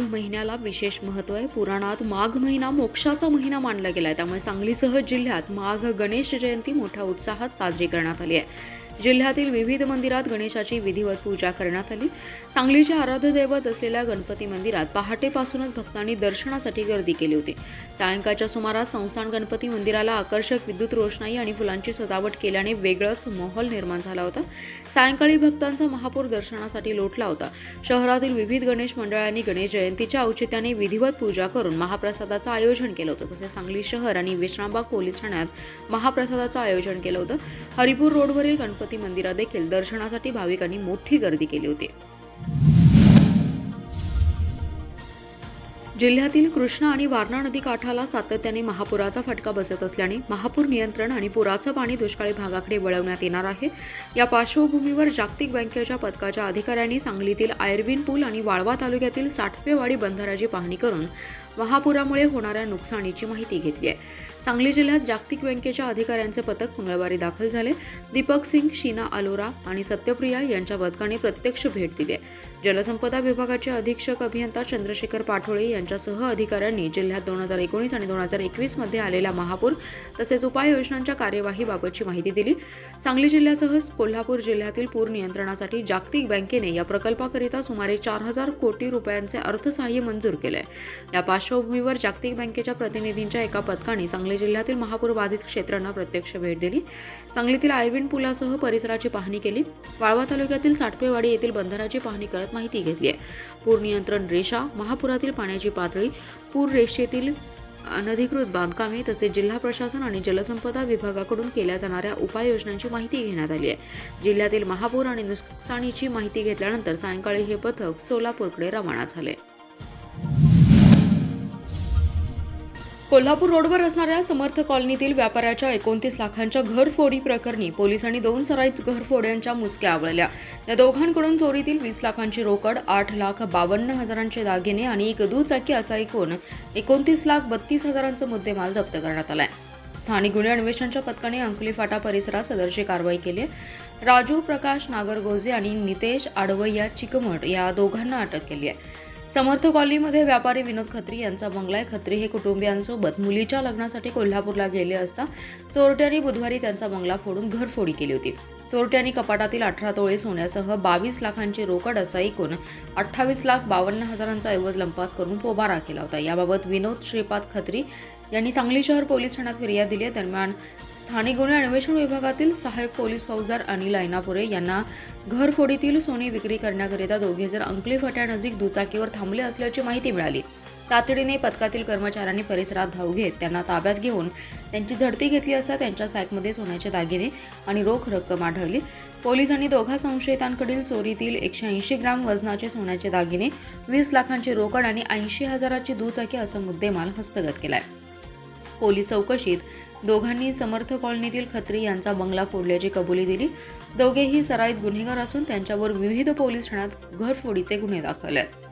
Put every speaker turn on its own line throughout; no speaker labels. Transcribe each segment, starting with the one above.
माघ महिन्याला विशेष महत्त्व आहे. पुराणात माघ महिना मोक्षाचा महिना मानला गेला आहे त्यामुळे सांगलीसह जिल्ह्यात माघ गणेश जयंती मोठ्या उत्साहात साजरी करण्यात आली आहे. जिल्ह्यातील विविध मंदिरात गणेशाची विधिवत पूजा करण्यात आली. सांगलीचे आराध्य दैवत असलेल्या गणपती मंदिरात पहाटेपासूनच भक्तांनी दर्शनासाठी गर्दी केली होती. सायंकाळच्या सुमारास संस्थान गणपती मंदिराला आकर्षक विद्युत रोषणाई आणि फुलांची सजावट केल्याने वेगळंच माहोल निर्माण झाला होता. सायंकाळी भक्तांचा महापूर दर्शनासाठी लोटला होता. शहरातील विविध गणेश मंडळांनी गणेश जयंतीच्या औचित्याने विधिवत पूजा करून महाप्रसादाचं आयोजन केलं होतं. तसेच सांगली शहर आणि विश्रामबाग पोलीस ठाण्यात महाप्रसादाचं आयोजन केलं होतं. हरिपूर रोडवरील गणपती मंदिरात देखील दर्शनासाठी भाविकांनी मोठी गर्दी केली होती. जिल्ह्यातील कृष्णा आणि वारणा नदी काठाला सातत्याने महापुराचा फटका बसत असल्याने महापूर नियंत्रण आणि पुराचं पाणी दुष्काळी भागाकडे वळवण्यात येणार आहे. या पार्श्वभूमीवर जागतिक बँकेच्या पथकाच्या अधिकाऱ्यांनी सांगलीतील आयर्विन पूल आणि वाळवा तालुक्यातील साठपेवाडी बंधाराची पाहणी करून महापुरामुळे होणाऱ्या नुकसानीची माहिती घेतली आहे. सांगली जिल्ह्यात जागतिक बँकेच्या अधिकाऱ्यांचे पथक मंगळवारी दाखल झाले. दीपक सिंग शीना अलोरा आणि सत्यप्रिया यांच्या पथकाने प्रत्यक्ष भेट दिली आहे. जलसंपदा विभागाचे अधीक्षक अभियंता चंद्रशेखर पाठोळे यांच्यासह अधिकाऱ्यांनी जिल्ह्यात दोन हजार एकोणीस आणि दोन हजार एकवीसमध्ये आलेला महापूर तसेच उपाययोजनांच्या कार्यवाहीबाबतची माहिती दिली. सांगली जिल्ह्यासह कोल्हापूर जिल्ह्यातील पूर नियंत्रणासाठी जागतिक बँकेने या प्रकल्पाकरिता सुमारे चार हजार कोटी रुपयांचे अर्थसहाय्य मंजूर केले या पार्श्वभूमीवर जागतिक बँकेच्या प्रतिनिधींच्या एका पथकाने सांगली सांगली जिल्ह्यातील महापूर बाधित क्षेत्रांना प्रत्यक्ष भेट दिली. सांगलीतील आयर्विन पुलासह परिसराची पाहणी केली. वाळवा तालुक्यातील साठपेवाडी येथील बंधनाची पाहणी करत माहिती घेतली आहे. पूर नियंत्रण रेषा महापुरातील पाण्याची पातळी पूर रेषेतील अनधिकृत बांधकामे तसेच जिल्हा प्रशासन आणि जलसंपदा विभागाकडून केल्या जाणाऱ्या उपाययोजनांची माहिती घेण्यात आली आहे. जिल्ह्यातील महापूर आणि नुकसानीची माहिती घेतल्यानंतर सायंकाळी हे पथक सोलापूरकडे रवाना झाले. कोल्हापूर रोडवर असणाऱ्या समर्थ कॉलनीतील व्यापाऱ्याच्या एकोणतीस लाखांच्या घरफोडी प्रकरणी पोलिसांनी दोन सराईत घरफोड्यांच्या मुसक्या आवळल्या. या दोघांकडून चोरीतील वीस लाखांची रोकड आठ लाख बावन्न हजारांचे दागिने आणि एक दुचाकी असा एकूण एकोणतीस लाख बत्तीस हजारांचा मुद्देमाल जप्त करण्यात आलाय. स्थानिक गुन्हे अन्वेषणच्या पथकाने अंकली फाटा परिसरात सदरची कारवाई केली आहे. राजू प्रकाश नागरगोजे आणि नितेश आडवैया चिकमठ या दोघांना अटक केली आहे. समर्थ कॉलनीमध्ये व्यापारी विनोद खत्री यांचा बंगलाय खत्री हे कुटुंबियांसोबत मुलीच्या लग्नासाठी कोल्हापूरला गेले असता चोरट्यांनी बुधवारी त्यांचा बंगला फोडून घरफोडी केली होती. चोरट्यांनी कपाटातील अठरा तोळे सोन्यासह बावीस लाखांची रोकड असा एकूण अठ्ठावीस लाख बावन्न हजारांचा ऐवज लंपास करून पोबारा केला होता. याबाबत विनोद श्रीपाद खत्री यांनी सांगली शहर पोलीस ठाण्यात फिर्याद दिली दरम्यान स्थानिक गुन्हे अन्वेषण विभागातील सहाय्यक पोलीस फौजदार अनिल ऐनापुरे यांना घरफोडीतील सोने विक्री करण्याकरिता दोघे जर अंकली फाट्यानजीक दुचाकीवर थांबले असल्याची माहिती मिळाली. तातडीने पथकातील कर्मचाऱ्यांनी परिसरात धाव घेत त्यांना ताब्यात घेऊन त्यांची झडती घेतली असता त्यांच्या सॅकमध्ये सोन्याचे दागिने आणि रोख रक्कम आढळली. पोलिसांनी दोघा संशयितांकडील चोरीतील एकशे ऐंशी ग्राम वजनाचे सोन्याचे दागिने वीस लाखांची रोकड आणि ऐंशी हजाराची दुचाकी असा मुद्देमाल हस्तगत केलाय. पोलीस चौकशीत दोघांनी समर्थ कॉलनीतील खत्री यांचा बंगला फोडल्याची कबुली दिली. दोघेही सराईत गुन्हेगार असून त्यांच्यावर विविध पोलीस ठाण्यात घरफोडीचे गुन्हे दाखल आहेत.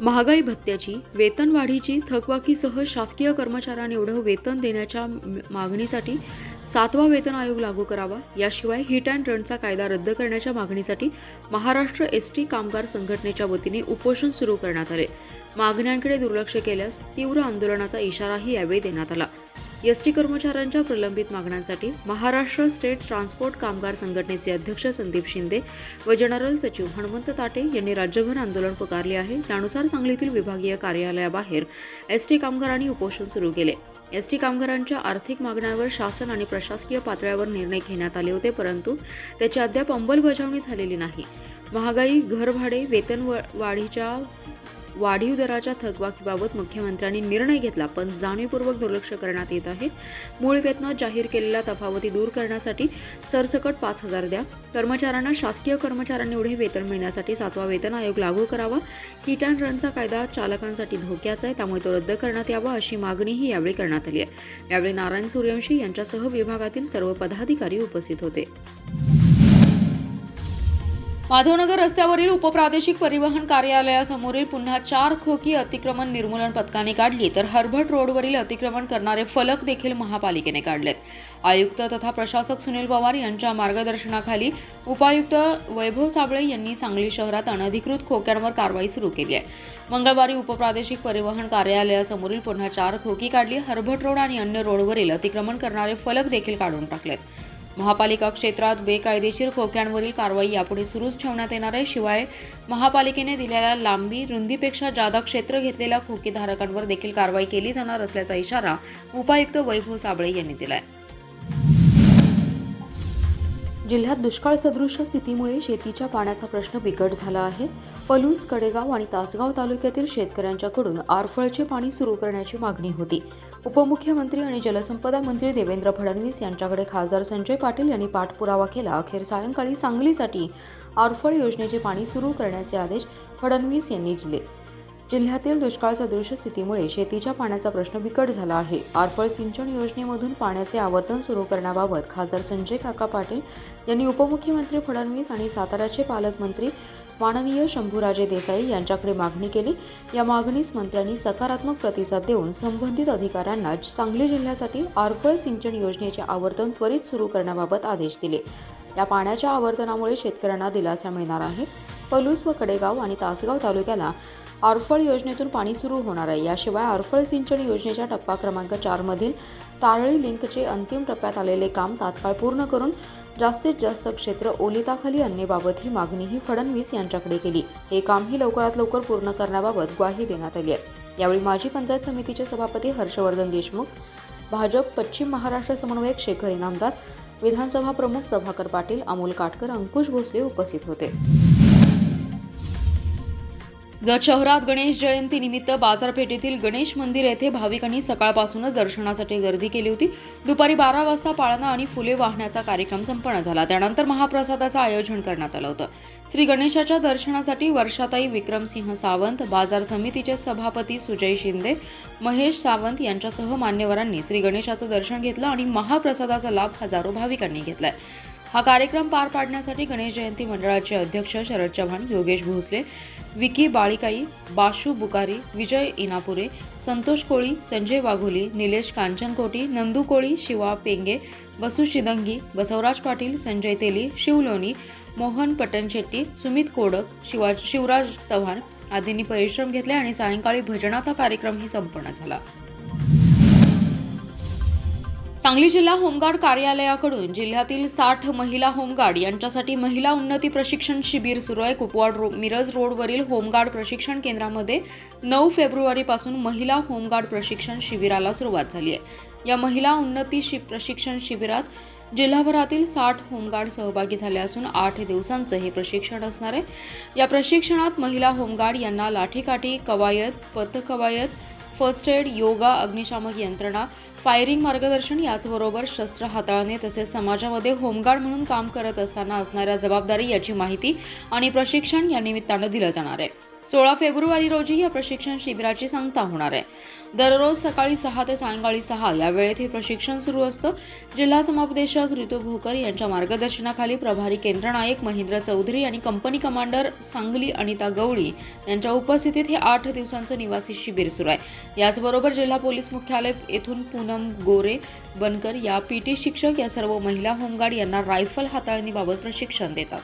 महागाई भत्त्याची वेतनवाढीची थकवाकीसह शासकीय कर्मचाऱ्यांना एवढं वेतन देण्याच्या मागणीसाठी सातवा वेतन आयोग लागू करावा. याशिवाय हिट अँड रनचा कायदा रद्द करण्याच्या मागणीसाठी महाराष्ट्र एस टी कामगार संघटनेच्या वतीने उपोषण सुरू करण्यात आले. मागण्यांकडे दुर्लक्ष केल्यास तीव्र आंदोलनाचा इशाराही यावेळी देण्यात आला. एस टी कर्मचाऱ्यांच्या प्रलंबित मागण्यांसाठी महाराष्ट्र स्टेट ट्रान्सपोर्ट कामगार संघटनेचे अध्यक्ष संदीप शिंदे व जनरल सचिव हनुमंत ताटे यांनी राज्यभर आंदोलन पुकारले आहे. त्यानुसार सांगलीतील विभागीय कार्यालयाबाहेर एस टी कामगारांनी उपोषण सुरू केले. एस टी कामगारांच्या आर्थिक मागण्यांवर शासन आणि प्रशासकीय पातळ्यावर निर्णय घेण्यात आले होते परंतु त्याची अद्याप अंमलबजावणी झालेली नाही. महागाई घरभाडे वेतन व- वाढीच्या
वाढीव दराच्या थकबाकीबाबत मुख्यमंत्र्यांनी निर्णय घेतला पण जाणीवपूर्वक दुर्लक्ष करण्यात येत आहे. मूळ वेतनात जाहीर केलेल्या तफावती दूर करण्यासाठी सरसकट पाच हजार द्या. कर्मचाऱ्यांना शासकीय कर्मचाऱ्यांएवढे वेतन मिळण्यासाठी सातवा वेतन आयोग लागू करावा. हिट अँड रनचा कायदा चालकांसाठी धोक्याचा आहे त्यामुळे तो रद्द करण्यात यावा अशी मागणीही यावेळी करण्यात आली आहे. यावेळी नारायण सूर्यवंशी यांच्यासह विभागातील सर्व पदाधिकारी उपस्थित होते. माधवनगर रस्त्यावरील उपप्रादेशिक परिवहन कार्यालयासमोरील पुन्हा चार खोकी अतिक्रमण निर्मूलन पथकाने काढली तर हरभट रोडवरील अतिक्रमण करणारे फलक देखील महापालिकेने काढलेत. आयुक्त तथा प्रशासक सुनील पवार यांच्या मार्गदर्शनाखाली उपायुक्त वैभव साबळे यांनी सांगली शहरात अनधिकृत खोक्यांवर कारवाई सुरू केली आहे. मंगळवारी उपप्रादेशिक परिवहन कार्यालयासमोरील पुन्हा चार खोकी काढली हरभट रोड आणि अन्य रोडवरील अतिक्रमण करणारे फलक देखील काढून टाकलेत. महापालिका क्षेत्रात बेकायदेशीर खोक्यांवरील कारवाई यापुढे सुरूच ठेवण्यात येणार आहे. शिवाय महापालिकेने दिलेल्या लांबी रुंदीपेक्षा जादा क्षेत्र घेतलेल्या खोकीधारकांवर देखील कारवाई केली जाणार असल्याचा इशारा उपायुक्त वैभव साबळे यांनी दिला आहे जिल्ह्यात दुष्काळ सदृश स्थितीमुळे शेतीच्या पाण्याचा प्रश्न बिकट झाला आहे. पलूस कडेगाव आणि तासगाव तालुक्यातील शेतकऱ्यांच्याकडून आरफळचे पाणी सुरू करण्याची मागणी होती. उपमुख्यमंत्री आणि जलसंपदा मंत्री देवेंद्र फडणवीस यांच्याकडे खासदार संजय पाटील यांनी पाठपुरावा केला. अखेर सायंकाळी सांगलीसाठी आरफळ योजनेचे पाणी सुरू करण्याचे आदेश फडणवीस यांनी दिले. जिल्ह्यातील दुष्काळ सदृश स्थितीमुळे शेतीच्या पाण्याचा प्रश्न बिकट झाला आहे. आरफळ सिंचन योजनेमधून पाण्याचे आवर्तन सुरू करण्याबाबत खासदार संजय काका पाटील यांनी उपमुख्यमंत्री फडणवीस आणि साताऱ्याचे पालकमंत्री माननीय शंभूराजे देसाई यांच्याकडे मागणी केली. या मागणीस मंत्र्यांनी सकारात्मक प्रतिसाद देऊन संबंधित अधिकाऱ्यांना सांगली जिल्ह्यासाठी आरफळ सिंचन योजनेचे आवर्तन त्वरित सुरू करण्याबाबत आदेश दिले. या पाण्याच्या आवर्तनामुळे शेतकऱ्यांना दिलासा मिळणार आहे. पलूस व कडेगाव आणि तासगाव तालुक्याला आरफळ योजनेतून पाणी सुरू होणार आहे. याशिवाय आरफळ सिंचन योजनेच्या टप्पा क्रमांक चारमधील तारळी लिंकचे अंतिम टप्प्यात आलेले काम तात्काळ पूर्ण करून जास्तीत जास्त क्षेत्र ओलिताखाली आणण्याबाबत ही मागणीही फडणवीस यांच्याकडे केली. हे कामही लवकरात लवकर पूर्ण करण्याबाबत ग्वाही देण्यात आली आहे. यावेळी माजी पंचायत समितीचे सभापती हर्षवर्धन देशमुख भाजप पश्चिम महाराष्ट्र समन्वयक शेखर इनामदार विधानसभा प्रमुख प्रभाकर पाटील अमोल काटकर अंकुश भोसले उपस्थित होते. जत शहरात गणेश जयंतीनिमित्त बाजारपेठेतील गणेश मंदिर येथे भाविकांनी सकाळपासूनच दर्शनासाठी गर्दी केली होती. दुपारी बारा वाजता पाळणा आणि फुले वाहण्याचा कार्यक्रम संपन्न झाला. त्यानंतर महाप्रसादाचं आयोजन करण्यात आलं होतं. श्री गणेशाच्या दर्शनासाठी वर्षाताई विक्रमसिंह सावंत बाजार समितीचे सभापती सुजय शिंदे महेश सावंत यांच्यासह मान्यवरांनी श्री गणेशाचं दर्शन घेतलं आणि महाप्रसादाचा लाभ हजारो भाविकांनी घेतलाय. हा कार्यक्रम पार पाडण्यासाठी गणेश जयंती मंडळाचे अध्यक्ष शरद चव्हाण योगेश भोसले विकी बाळिकाई बाशू बुकारी विजय इनापुरे संतोष कोळी संजय वाघोली निलेश कांचनकोटी नंदू कोळी शिवा पेंगे बसू शिदंगी बसवराज पाटील संजय तेली शिवलोनी मोहन पटनशेट्टी सुमित कोडक शिवा शिवराज चव्हाण आदींनी परिश्रम घेतले आणि सायंकाळी भजनाचा कार्यक्रमही संपन्न झाला. सांगली जिल्हा होमगार्ड कार्यालयाकडून जिल्ह्यातील साठ महिला होमगार्ड यांच्यासाठी महिला उन्नती प्रशिक्षण शिबिर सुरू आहे. कुपवाड रो मिरज रोडवरील होमगार्ड प्रशिक्षण केंद्रामध्ये नऊ फेब्रुवारीपासून महिला होमगार्ड प्रशिक्षण शिबिराला सुरुवात झाली आहे. या महिला उन्नती शि प्रशिक्षण शिबिरात जिल्हाभरातील साठ होमगार्ड सहभागी झाले असून आठ दिवसांचं हे प्रशिक्षण असणार आहे. या प्रशिक्षणात महिला होमगार्ड यांना लाठीकाठी कवायत पथकवायत फर्स्ट एड योगा अग्निशामक यंत्रणा फायरिंग मार्गदर्शन याचबरोबर शस्त्र हाताळणे तसेच समाजामध्ये होमगार्ड म्हणून काम करत असताना असणाऱ्या जबाबदारी याची माहिती आणि प्रशिक्षण या निमित्तानं दिलं जाणार आहे. सोळा फेब्रुवारी रोजी या प्रशिक्षण शिबिराची सांगता होणार आहे. दररोज सकाळी सहा ते सायंकाळी सहा या वेळेत हे प्रशिक्षण सुरू असतं. जिल्हा समुपदेशक ऋतू भोकर यांच्या मार्गदर्शनाखाली प्रभारी केंद्रनायक महेंद्र चौधरी आणि कंपनी कमांडर सांगली अनिता गवळी यांच्या उपस्थितीत हे आठ दिवसांचं निवासी शिबिर सुरू आहे. याचबरोबर जिल्हा पोलीस मुख्यालय येथून पूनम गोरे बनकर या पीटी शिक्षक या सर्व महिला होमगार्ड यांना रायफल हाताळणीबाबत प्रशिक्षण देतात.